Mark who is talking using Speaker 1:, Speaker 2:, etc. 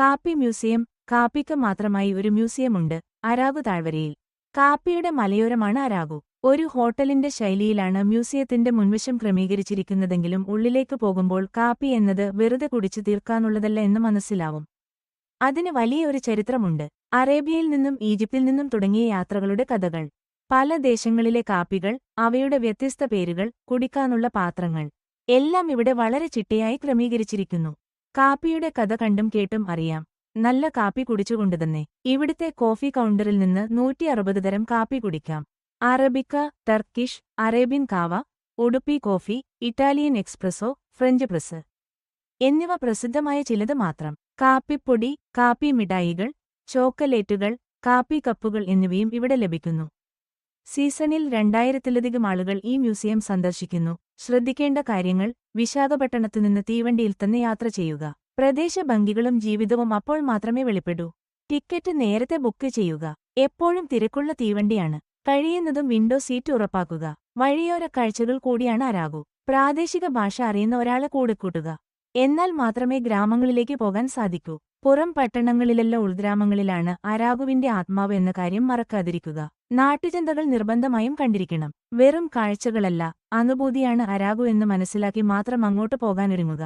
Speaker 1: കാപ്പി മ്യൂസിയം കാപ്പിക്ക് മാത്രമായി ഒരു മ്യൂസിയമുണ്ട് അരാഗു താഴ്വരയിൽ. കാപ്പിയുടെ മലയോരമാണ് അരാഗു. ഒരു ഹോട്ടലിന്റെ ശൈലിയിലാണ് മ്യൂസിയത്തിന്റെ മുൻവശം ക്രമീകരിച്ചിരിക്കുന്നതെങ്കിലും ഉള്ളിലേക്ക് പോകുമ്പോൾ കാപ്പി എന്നത് വെറുതെ കുടിച്ചു തീർക്കാനുള്ളതല്ല എന്ന് മനസ്സിലാവും. അതിന് വലിയ ഒരു ചരിത്രമുണ്ട്. അറേബ്യയിൽ നിന്നും ഈജിപ്തിൽ നിന്നും തുടങ്ങിയ യാത്രകളുടെ കഥകൾ. പല ദേശങ്ങളിലെ കാപ്പികൾ അവയുടെ വ്യത്യസ്ത പേരുകൾ കുടിക്കാനുള്ള പാത്രങ്ങൾ. എല്ലാം ഇവിടെ വളരെ ചിട്ടയായി ക്രമീകരിച്ചിരിക്കുന്നു. കാപ്പിയുടെ കഥ കണ്ടും കേട്ടും അറിയാം. നല്ല കാപ്പി കുടിച്ചുകൊണ്ടുതന്നെ. ഇവിടുത്തെ കോഫി കൗണ്ടറിൽ നിന്ന് നൂറ്റി അറുപത് തരം കാപ്പി കുടിക്കാം. അറബിക്ക ടർക്കിഷ് അറേബ്യൻ കാവ Udupi coffee Italian espresso French press എന്നിവ പ്രസിദ്ധമായ ചിലത് മാത്രം. കാപ്പിപ്പൊടി കാപ്പി മിഠായികൾ ചോക്കലേറ്റുകൾ കാപ്പി കപ്പുകൾ എന്നിവയും ഇവിടെ ലഭിക്കുന്നു. സീസണിൽ രണ്ടായിരത്തിലധികം ആളുകൾ ഈ മ്യൂസിയം സന്ദർശിക്കുന്നു. ശ്രദ്ധിക്കേണ്ട കാര്യങ്ങൾ വിശാഖപട്ടണത്തുനിന്ന് തീവണ്ടിയിൽ തന്നെ യാത്ര ചെയ്യുക. പ്രദേശ ഭംഗികളും ജീവിതവും അപ്പോൾ മാത്രമേ വെളിപ്പെടൂ. ടിക്കറ്റ് നേരത്തെ ബുക്ക് ചെയ്യുക. എപ്പോഴും തിരക്കുള്ള തീവണ്ടിയാണ്. കഴിയുന്നതും വിൻഡോ സീറ്റ് ഉറപ്പാക്കുക. വഴിയോര കാഴ്ചകൾ കൂടിയാണ് ആരാകൂ. പ്രാദേശിക ഭാഷ അറിയുന്ന ഒരാളെ കൂടെ കൂട്ടുക. എന്നാൽ മാത്രമേ ഗ്രാമങ്ങളിലേക്ക് പോകാൻ സാധിക്കൂ. പുറം പട്ടണങ്ങളിലല്ല ഉൾഗ്രാമങ്ങളിലാണ് അരാഗുവിന്റെ ആത്മാവ് എന്ന കാര്യം മറക്കാതിരിക്കുക. നാട്ടുചന്തകൾ നിർബന്ധമായും കണ്ടിരിക്കണം. വെറും കാഴ്ചകളല്ല അനുഭൂതിയാണ് അരാഗു എന്ന് മനസ്സിലാക്കി മാത്രം അങ്ങോട്ട് പോകാനൊരുങ്ങുക.